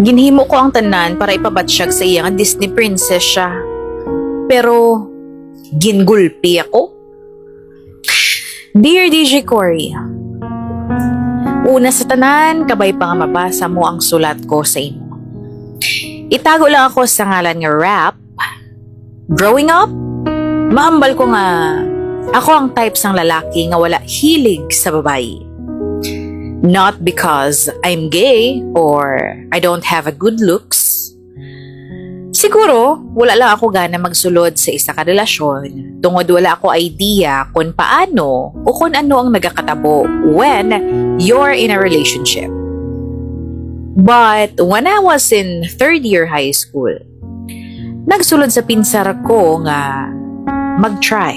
Ginhimo ko ang tanan para ipabatsyag sa iya nga Disney princess siya. Pero, gingulpi ako. Dear DJ Cory, Una sa tanan, kabay pa nga mabasa mo ang sulat ko sa imo. Itago lang ako sa ngalan nga rap. Growing up, mahambal ko nga ako ang type sang lalaki nga wala hilig sa babae. Not because I'm gay or I don't have a good looks. Siguro, wala lang ako gana magsulod sa isa ka relasyon tungod wala ako idea kung paano o kung ano ang nagakatabo when you're in a relationship. But when I was in third year high school, nagsulod sa pinsar ko nga mag-try.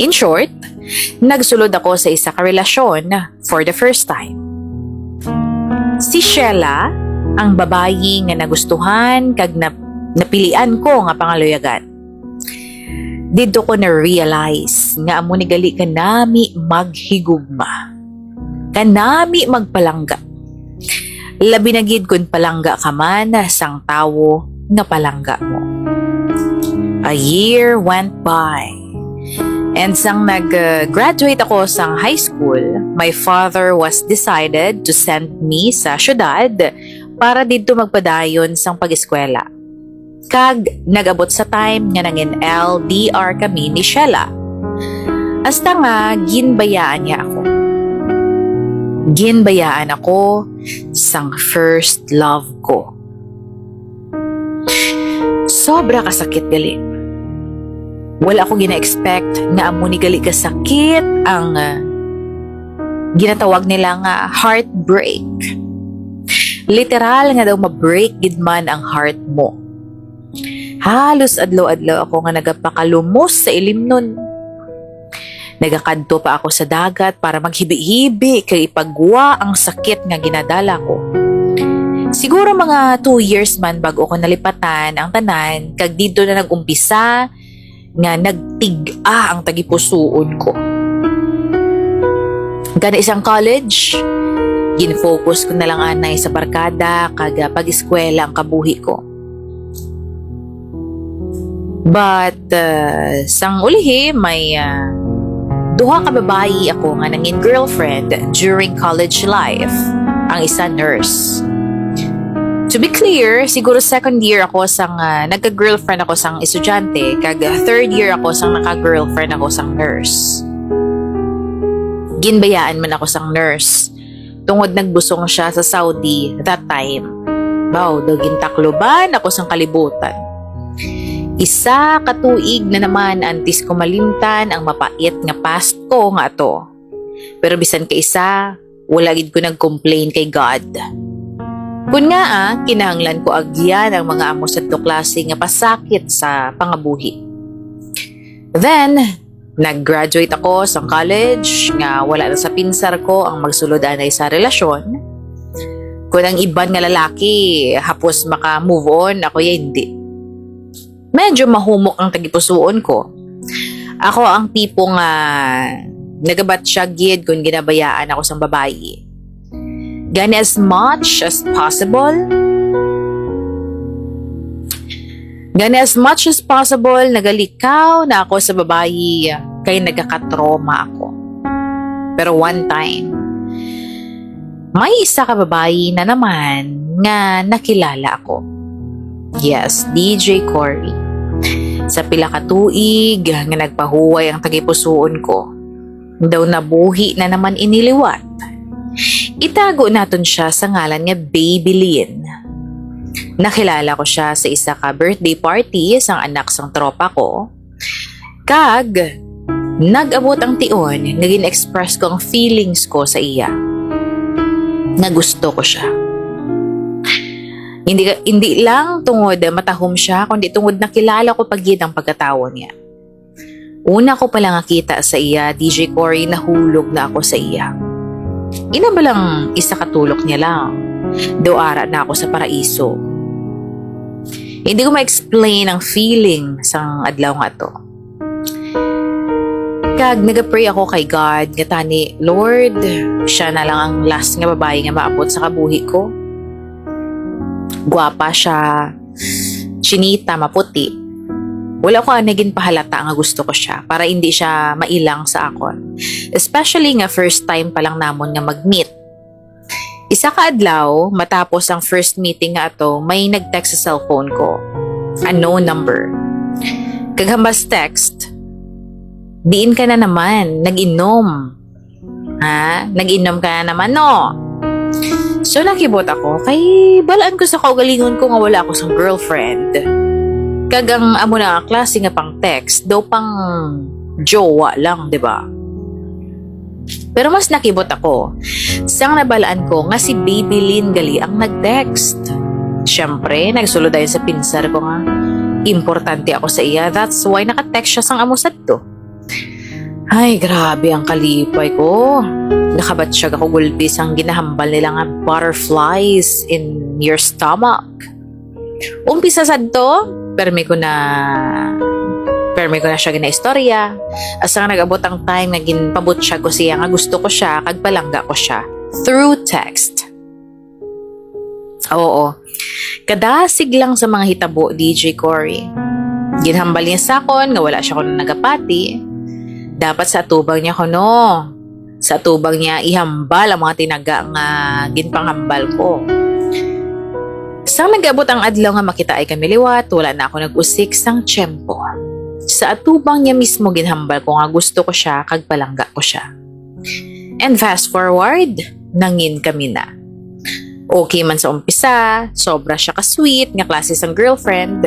In short, nagsulod ako sa isa ka relasyon for the first time. Si Sheila, ang babayi nga nagustuhan kag na, napilian ko nga pangaluyagan. Dito ko na-realize nga amo ni gali ka nami maghigugma. Kanami magpalangga. Labi na gid kun palangga ka man sang tawo nga palangga mo. A year went by. And sang nag-graduate ako sa high school, my father was decided to send me sa syudad para dito magpadayon sang pag-eskwela. Kag nagabot sa time nga nangin LDR kami ni Sheila. Hasta nga ginbayaan niya ako. Ginbayaan ako sang first love ko. Sobra kasakit gali. Wala ako gina-expect nga amo ni gali kasakit ang ah, ginatawag nila nga heartbreak. Literal nga daw ma-break gid man ang heart mo. Halos adlaw-adlaw ako nga nagapakalumos sa ilim nun. Nagakadto pa ako sa dagat para maghibi-hibi kay ipagwa ang sakit nga ginadala ko. Siguro mga two years man bago ko nalipatan ang tanan kag dito na nagumpisa nga nagtig-a ang tagipusuon ko. Gana isang college, gin-focus ko na lang anay sa barkada kag pag-eskwela ang kabuhi ko. But uh, sang ulihi may uh, duha ka babayi ako nga nangin girlfriend during college life. Ang isa nurse. To be clear, siguro second year ako sang uh, nagka-girlfriend ako sang estudyante kag third year ako sang naka-girlfriend ako sang nurse. Ginbayaan man ako sang nurse. Tungod nagbusong siya sa Saudi that time. Baw, daw gintakloban ako sang kalibutan. Isa katuig na naman antis ko malimtan ang mapait nga past ko nga to. Pero bisan ka isa, wala gid ko nag-complain kay God. Kun nga ah, kinahanglan ko agyan ang mga amo sa klase nga pasakit sa pangabuhi. Then, nag-graduate ako sa college nga wala na sa pinsar ko ang magsulod anay sa relasyon. Kung ang iban nga lalaki, hapos maka-move on, ako ya hindi. Medyo mahumok ang tagipusuon ko. Ako ang tipo nga nagabat siya gid kung ginabayaan ako sa babae. Gani as much as possible. Gani as much as possible, nagalikaw na ako sa babae kay nagkakatroma ako. Pero one time, may isa ka babae na naman nga nakilala ako. Yes, DJ Cory. Sa pila ka tuig nga nagpahuway ang tagipusuon ko. Daw nabuhi na naman iniliwat. Itago naton siya sa ngalan nga Baby Lynn. Nakilala ko siya sa isa ka birthday party sa anak sang tropa ko. Kag, nag-abot ang tion nga gin-express ko ang feelings ko sa iya. Na gusto ko siya. Hindi, hindi lang tungod matahom siya, kundi tungod nakilala ko pagid ang pagkatawa niya. Una ko palang nakita sa iya, DJ Cory, nahulog na ako sa iya. Ina ba lang isa katulok niya lang? Do ara na ako sa paraiso. Hindi ko ma-explain ang feeling sa adlaw nga to. Kag nagapray ako kay God nga tani, Lord, siya na lang ang last nga babae nga maabot sa kabuhi ko. Gwapa siya, chinita, maputi. Wala ko naging pahalata nga gusto ko siya para hindi siya mailang sa akon. Especially nga first time pa lang namon nga mag-meet. Isa ka adlaw, matapos ang first meeting nga ato, may nag-text sa cellphone ko. Unknown number. Kaghambas text, diin ka na naman, nag-inom. Ha? Nag-inom ka na naman, no? So nakibot ako, kay balaan ko sa kaugalingon ko nga wala ako sang girlfriend. Kagang amo na klase nga pang text, daw pang jowa lang, di ba? Pero mas nakibot ako, sang nabalaan ko nga si Baby Lynn gali ang nag-text. Siyempre, nagsulod dahil sa pinsar ko nga, importante ako sa iya, that's why naka-text siya sang amusad to. Ay, grabe ang kalipay ko. Nakabatsyag ako gulbis ang ginahambal nila nga butterflies in your stomach. Umpisa sad to, permi ko na permi ko na siya ginaistorya. Asa nga nag-abot ang time nga ginpabot siya ko siya nga gusto ko siya kag palangga ko siya through text. Oo. Kadasig lang sa mga hitabo DJ Cory. Ginhambal niya sa akon nga wala siya kuno nagapati. Dapat sa atubang niya kuno. Sa atubang niya ihambal ang mga tinaga nga ginpanghambal ko. Sang nagabot ang adlaw nga makita ay kami liwat, wala na ako nag-usik sang tiyempo. Sa atubang niya mismo ginhambal ko nga gusto ko siya kag palangga ko siya. And fast forward, nangin kami na. Okay man sa umpisa, sobra siya ka-sweet, nga klase sang girlfriend.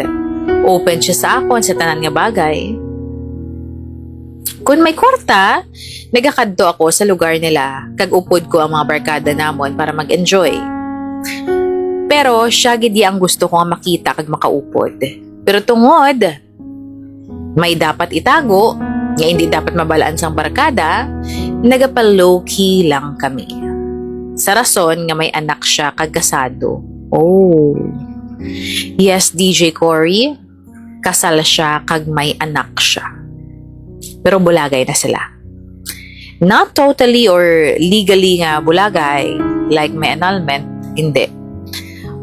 Open siya sa akon sa tanan nga bagay. Kung may kwarta, nagakadto ako sa lugar nila, kag upod ko ang mga barkada namon para mag-enjoy. Pero siya gid ang gusto ko nga makita kag makaupod. Pero tungod, may dapat itago, nga hindi dapat mabalaan sang barkada, nagapa low-key lang kami. Sa rason nga may anak siya kagkasado. Oh. Yes, DJ Cory, kasal siya kag may anak siya. Pero bulagay na sila. Not totally or legally nga bulagay, like may annulment, hindi.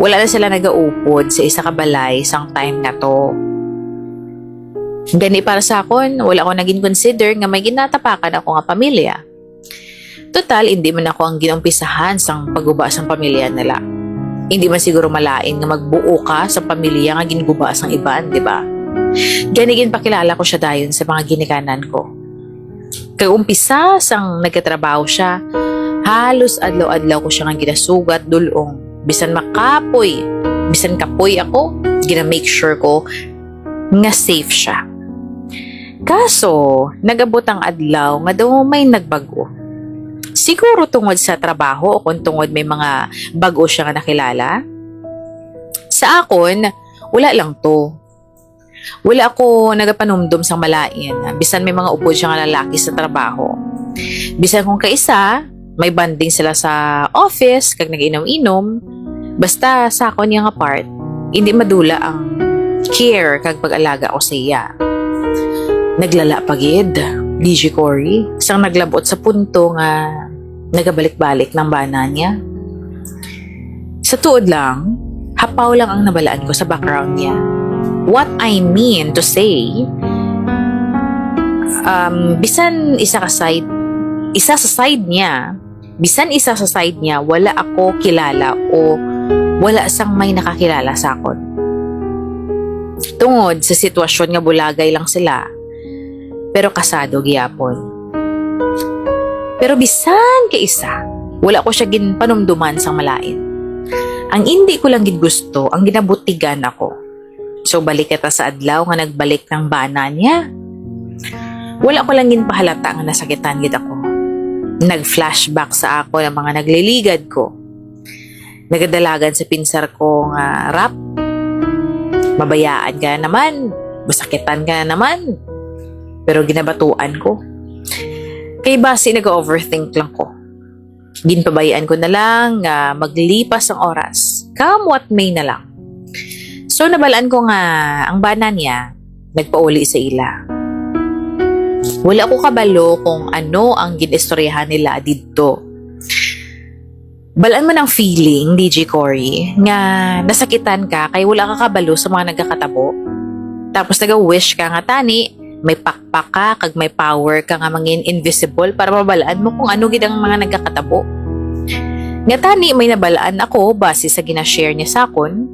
Wala na sila nagaupod sa isa ka balay sang time na to. Gani para sa akon, wala ko naging consider nga may ginatapakan ako nga pamilya. Total, hindi man ako ang ginumpisahan sang pagguba sang pamilya nila. Hindi man siguro malain nga magbuo ka sa pamilya nga ginuguba sang iban, di ba? Ganigin pakilala ko siya dayon sa mga ginikanan ko. Kay umpisa sang nagkatrabaho siya, halos adlaw-adlaw ko siya nga ginasugat dulong. Bisan makapoy, bisan kapoy ako, gina-make sure ko nga safe siya. Kaso, nagabot ang adlaw nga daw may nagbago. Siguro tungod sa trabaho o kung tungod may mga bago siya nga nakilala. Sa akon, wala lang to. Wala ako nagapanumdum sa malain. Bisan may mga upod siya nga lalaki sa trabaho. Bisan kung kaisa, may banding sila sa office, kag nag-inom-inom. Basta sa akon yung part, hindi madula ang care kag pag-alaga ko sa iya. Naglala pagid, DJ Cory, sang naglabot sa punto nga nagabalik-balik ng bana niya. Sa tuod lang, hapaw lang ang nabalaan ko sa background niya. What I mean to say, um, bisan isa ka side, isa sa side niya, bisan isa sa side niya, wala ako kilala o wala sang may nakakilala sa akon. Tungod sa sitwasyon nga bulagay lang sila, pero kasado gyapon. Pero bisan ka isa, wala ko siya ginpanumduman sang malain. Ang hindi ko lang gusto, ang ginabutigan ako. So balik kita sa adlaw nga nagbalik ng bana niya. Wala ko lang gin pahalata nga nasakitan gid ako. Nag-flashback sa ako ng mga nagliligad ko. Nagadalagan sa pinsar ko nga rap. Mabayaan ka na naman. Masakitan ka na naman. Pero ginabatuan ko. Kay base nag-overthink lang ko. Ginpabayaan ko na lang nga maglipas ang oras. Come what may na lang. So nabalaan ko nga ang bana niya nagpauli sa ila. Wala ko kabalo kung ano ang ginistoryahan nila dito. Balaan mo ng feeling, DJ Cory, nga nasakitan ka kay wala ka kabalo sa mga nagkakatabo. Tapos naga-wish ka nga tani, may pakpak ka, kag may power ka nga mangin invisible para mabalaan mo kung ano gid ang mga nagkakatabo. Nga tani may nabalaan ako base sa gina-share niya sa akon.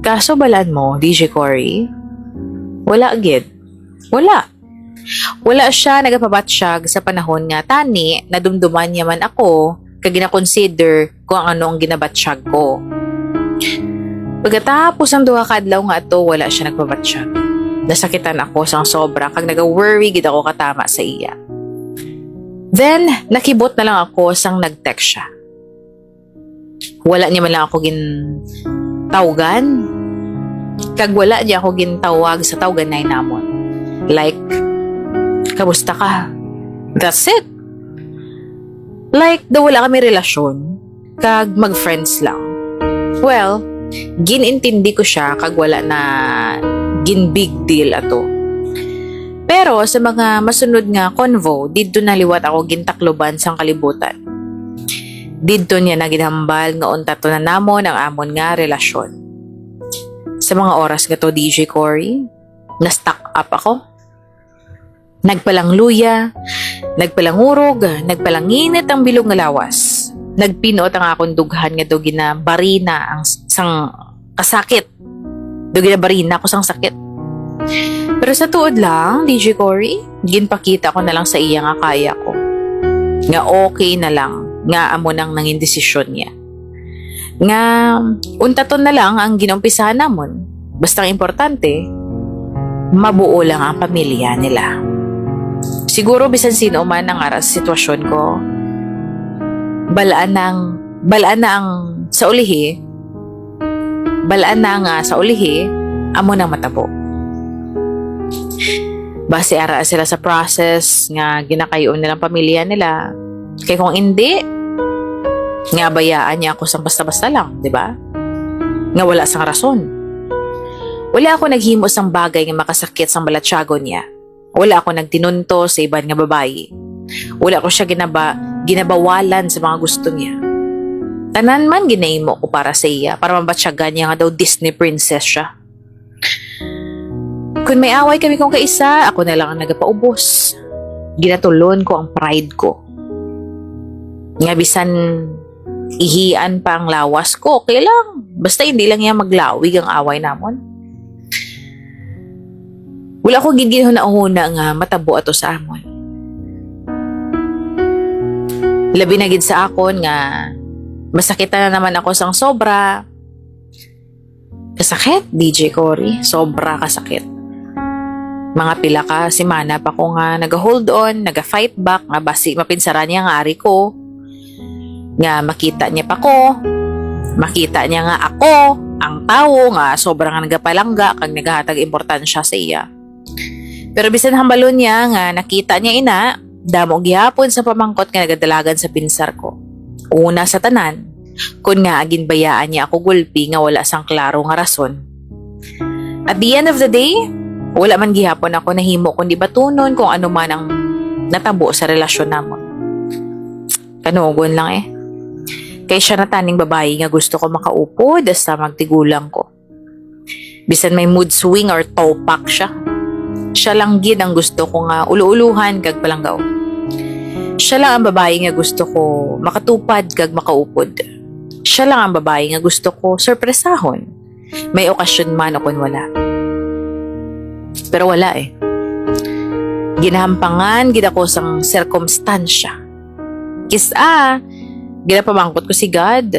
Kaso balaan mo, DJ Cory, wala gid. Wala. Wala siya nagapabatsyag sa panahon nga tani nadumduman niya man ako kag gina-consider kung ano ang ginabatsyag ko. Pagkatapos ang duha ka adlaw nga ato wala siya nagpabatsyag. Nasakitan ako sang sobra kag naga-worry gid ako katama sa iya. Then, nakibot na lang ako sang nag-text siya. Wala niya man lang ako gin tawgan. Kag wala niya ako gintawag sa tawgan na namon. Like, kamusta ka? That's it. Like, daw wala kami relasyon. Kag mag-friends lang. Well, ginintindi ko siya kag wala na gin big deal ato. Pero sa mga masunod nga convo, didto na liwat ako gintakloban sang kalibutan. Didto niya na ginhambal nga unta to na namon ang amon nga relasyon. Sa mga oras nga to DJ Cory, na-stuck up ako. Nagpalang luya, nagpalang urog, nagpalang init ang bilog nga lawas. Nagpinot ang akong dughan nga do gina barina ang sang kasakit. Do gina barina ko sang sakit. Pero sa tuod lang, DJ Cory, ginpakita ko na lang sa iya nga kaya ko. Nga okay na lang, nga amo nang nangin desisyon niya. Nga untaton na lang ang ginumpisahan namon. Basta importante, mabuo lang ang pamilya nila. Siguro bisan sino man ang aras sitwasyon ko, balaan ng balaan na ang sa ulihi, balaan na nga sa ulihi, amo nang matabo. Base ara sila sa process nga ginakayoon nilang pamilya nila. Kaya kung hindi, nga bayaan niya ako sa basta-basta lang, di ba? Nga wala sang rason. Wala ako naghimo sang bagay nga makasakit sang balatsyago niya. Wala ako nagtinunto sa iban nga babayi. Wala ko siya ginaba, ginabawalan sa mga gusto niya. Tanan man ginahimo ko para sa iya, para mabatsyagan niya nga daw Disney princess siya. Kung may away kami kung kaisa, ako na lang ang nagapaubos. Ginatulon ko ang pride ko. Nga bisan ihian pa ang lawas ko, okay lang. Basta hindi lang niya maglawig ang away namon. Wala ko gigil na una nga matabo ato sa amon. Labi na gid sa akon nga masakitan na naman ako sang sobra. Kasakit, DJ Cory. Sobra kasakit. Mga pila ka simana pa ko nga naga-hold on, naga-fight back, nga basi mapinsara niya nga ari ko. Nga makita niya pa ko. Makita niya nga ako, ang tao nga sobrang nagapalangga kag nagahatag importansya sa iya. Pero bisan hambalon niya nga nakita niya ina, damo gihapon sa pamangkot nga nagadalagan sa pinsar ko. Una sa tanan, kun nga agin bayaan niya ako gulpi nga wala sang klaro nga rason. At the end of the day, wala man gihapon ako nahimo kundi batunon kung ano man ang natabo sa relasyon namon. Kanugon lang eh. Kay siya na taning babae nga gusto ko makaupo basta magtigulang ko. Bisan may mood swing or topak siya. Siya lang gid ang gusto ko nga uluuluhan kag palanggaw. Siya lang ang babae nga gusto ko makatupad kag makaupod. Siya lang ang babae nga gusto ko sorpresahon. May okasyon man o kun wala. Pero wala eh. Ginahampangan gid ako sang sirkumstansya. Kisa, ginapamangkot ko si God.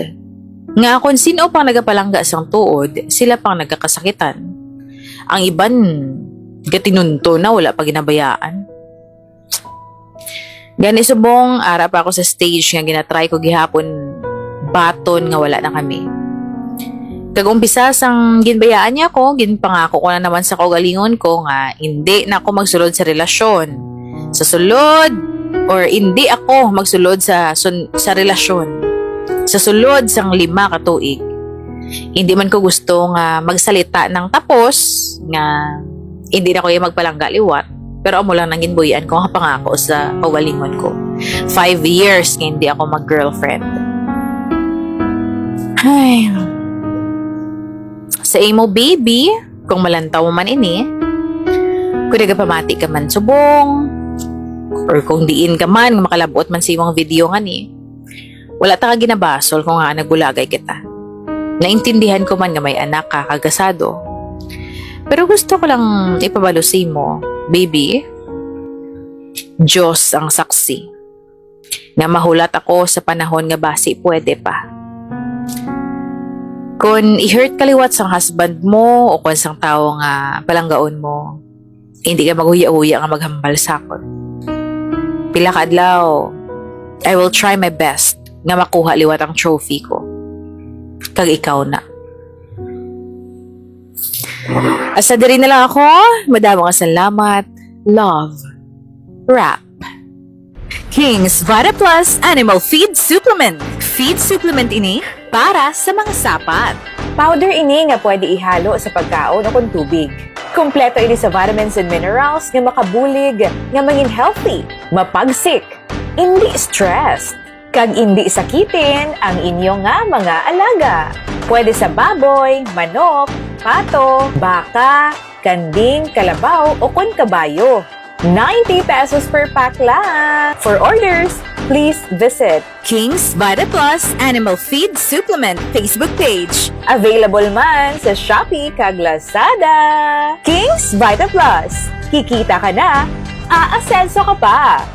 Nga kung sino pang nagapalangga sang tuod, sila pang nagkakasakitan. Ang iban, gatinunto na wala pa ginabayaan. Gani subong, ara pa ako sa stage nga ginatry ko gihapon baton nga wala na kami. Kag umpisa sang ginbayaan niya ako, ginpangako ko na naman sa kaugalingon ko nga hindi na ako magsulod sa relasyon. Sa sulod or hindi ako magsulod sa sun- sa relasyon. Sa sulod sang lima ka tuig. Hindi man ko gusto nga magsalita ng tapos nga hindi na ko yung magpalangga liwat. Pero amo lang nang ginbuyan ko nga pangako sa kaugalingon ko. Five years nga hindi ako mag-girlfriend. Ay. Sa imo baby, kung malantaw man ini, kung nagapamati ka man subong, or kung diin ka man, makalabot man sa imong video nga ni, wala ta ka ginabasol kung nga nagulagay kita. Naintindihan ko man nga may anak ka kagasado. Pero gusto ko lang ipabalo sa imo, baby, Diyos ang saksi. Nga mahulat ako sa panahon nga basi pwede pa. Kung i-hurt kaliwat sa husband mo o kung sang tao nga palanggaon mo, hindi ka maghuya-huya nga maghambal sa akon. Pila ka adlaw, I will try my best nga makuha liwat ang trophy ko. Kag ikaw na. Asa diri na lang ako. Madamo nga salamat. Love. Rap. King's Vita Plus Animal Feed Supplement. Feed supplement ini para sa mga sapat. Powder ini nga pwede ihalo sa pagkaon o kung tubig. Kompleto ini sa vitamins and minerals nga makabulig, nga mangin healthy, mapagsik, hindi stressed, kag hindi sakitin ang inyo nga mga alaga. Pwede sa baboy, manok, pato, baka, kanding, kalabaw o kon kabayo. 90 pesos per pack lang. For orders, please visit King's Vita Plus Animal Feed Supplement Facebook page. Available man sa Shopee kag Lazada. Kings Vita Plus. Kikita ka na, aasenso ka pa.